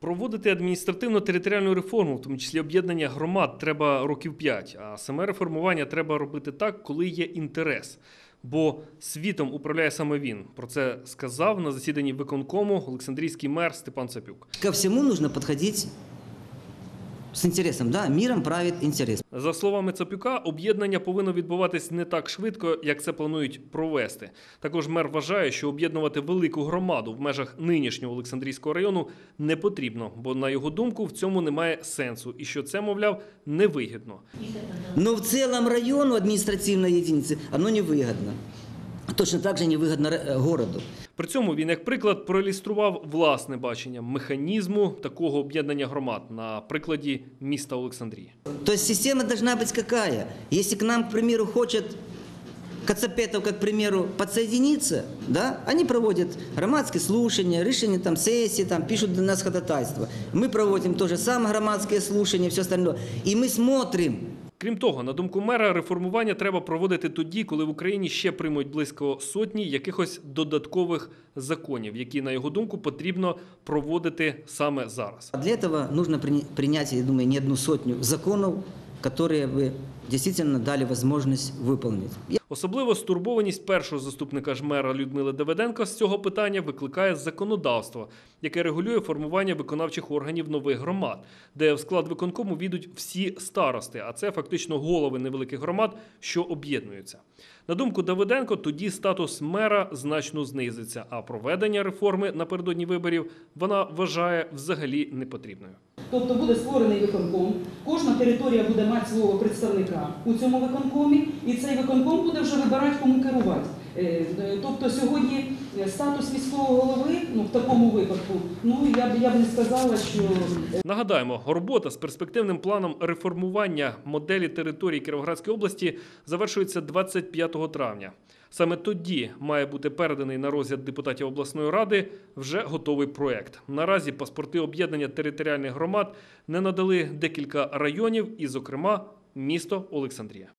Проводити адміністративно-територіальну реформу, в тому числі об'єднання громад, треба років 5, а саме реформування треба робити так, коли є інтерес. Бо світом управляє саме він. Про це сказав на засіданні виконкому Олександрійський мер Степан Цапюк. Ко всьому потрібно подходить с интересом, да, миром правит интерес. За словами Цапюка, об'єднання повинно відбуватись не так швидко, як це планують провести. Також мер вважає, що об'єднувати велику громаду в межах нинішнього Олександрійського району не потрібно, бо на його думку в цьому немає сенсу, і що це, мовляв, невигідно. Но в целом району административной единицы оно невыгодно Точно так же невыгодно э, городу. При цьому він, як приклад, проілюстрував власне бачення механізму такого об'єднання громад на прикладі міста Олександрії. То есть система должна быть какая? Если к нам, к примеру, хочет Кацапетовка, к примеру, подсоединиться, да, они проводят громадские слушания, решения там сессии, там пишут для нас ходатайство. Мы проводим то же самое громадские слушания, все остальное. И мы смотрим, Крім того, на думку мера, реформування треба проводити тоді, коли в Україні ще приймуть близько сотні якихось додаткових законів, які, на його думку, потрібно проводити саме зараз. А Для этого нужно прини- принять, я думаю, не одну сотню законов, которые бы действительно дали возможность выполнить. Особливо стурбованість першого заступника ж мера Людмили Давиденко з цього питання викликає законодавство, яке регулює формування виконавчих органів нових громад, де в склад виконкому війдуть всі старости, а це фактично голови невеликих громад, що об'єднуються. На думку Давиденко, тоді статус мера значно знизиться, а проведення реформи напередодні виборів вона вважає взагалі непотрібною. Тобто буде створений виконком, кожна територія буде мати свого представника у цьому виконкомі, і цей виконком буде вже вибирати, кому керувати. Е, е, Тобто сьогодні е, статус міського голови, ну в такому випадку, ну я б я б не сказала, що Нагадаємо, робота з перспективним планом реформування моделі території Кіровоградської області завершується 25 травня. Саме тоді має бути переданий на розгляд депутатів обласної ради вже готовий проект. Наразі паспорти об'єднання територіальних громад не надали декілька районів, і, зокрема, місто Олександрія.